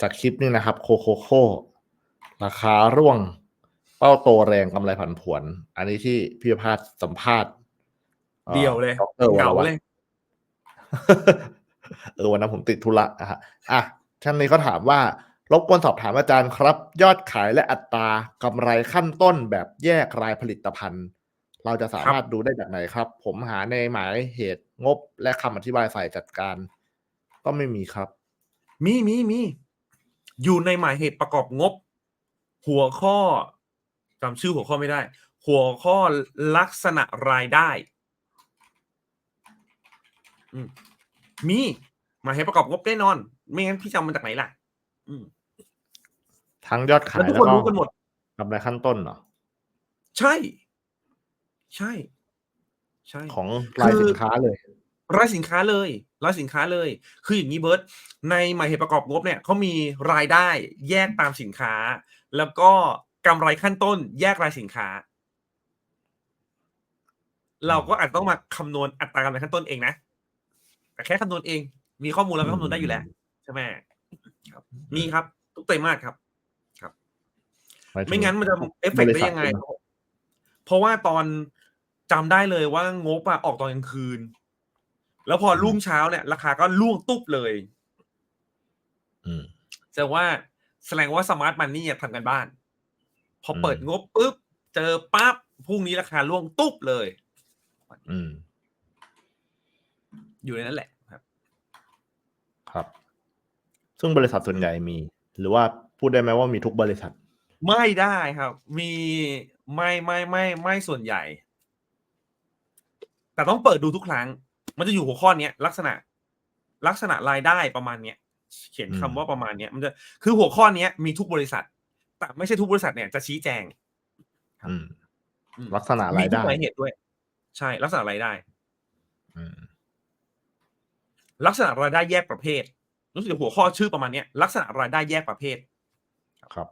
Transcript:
จากคลิปนี้นะครับ โคโคโคราคาร่วง เป้าโตแรงกำไรผันผวน อันนี้ที่พี่พาสสัมภาษณ์อ่อเดียวเลยดรวเหรงาวัฒน์เลยเออวันนั้นผมติดธุระอะฮะอะท่านนี้เขาถามว่ารบกวนสอบถามอาจารย์ครับ ยอดขายและอัตรากำไรขั้นต้นแบบแยกรายผลิตภัณฑ์ เราจะสามารถดูได้จากไหนครับ ผมหาในหมายเหตุงบและคำอธิบายฝ่ายจัดการ ก็ไม่มีครับ มีมีมี อยู่ในหมายเหตุประกอบงบ หัวข้อจำชื่อหัวข้อไม่ได้ หัวข้อลักษณะรายได้อืมมีหมายเหตุประกอบงบแน่นอน ไม่งั้นพี่จำมาจากไหนล่ะอืมทั้งยอดขาแล้วยทุกแล้วคนก็รู้กันหมดกำไรขั้นต้นเหรอ ใช่ ใช่ ใช่ ของรายคือสินค้าเลย รายสินค้าเลยรายสินค้าเลย คืออย่างนี้เบิร์ตในหมายเหตุประกอบงบเนี่ยเขามีรายได้แยกตามสินค้า แล้วก็กำไรขั้นต้นแยกรายสินค้า เราก็อาจต้องมาคำนวณอัตรากำไรขั้นต้นเองนะแต่แค่คำนวณเอง มีข้อมูลแล้วก็คำนวณได้อยู่แล้วใช่ไหมครับมีครับ ทุกไตรมาสครับหายถึไม่งั้นมันจะเอฟเฟกต์ได้ยังไงบริษัทใช่หมเพราะว่าตอนจำได้เลยว่างบอะออกตอนกลางคืน แล้วพอรุ่งเช้าเนี่ย ราคาก็ล่วงตุ๊บเลยอืมแสดงว่าแสดงว่าสมาร์ทมันนี่ทำกันบ้าน พอเปิดอืมงบปุ๊บ เจอปั๊บพรุ่งนี้ราคาล่วงตุ๊บเลยอืมอยู่ในนั้นแหละครับ ครับ ซึ่งบริษัทส่วนใหญ่มี หรือว่าพูดได้ไหมว่ามีทุกบริษัท ไม่ได้ครับ มีไม่ไม่ไม่ไม่ส่วนใหญ่ แต่ต้องเปิดดูทุกครั้ง มันจะอยู่หัวข้อเนี้ยลักษณะลักษณะรายได้ประมาณเนี้ยเขียนคำอืมว่าประมาณเนี้ยมันจะคือหัวข้อเนี้ยมีทุกบริษัท แต่ไม่ใช่ทุกบริษัทเนี่ยจะชี้แจงอืมอืมลักษณะมีรายทุกได้หมายเหตุด้วย ใช่ ลักษณะรายได้อืมลักษณะรายได้แยกประเภทรู้สึกหัวข้อชื่อประมาณเนี้ยลักษณะรายได้แยกประเภทครับ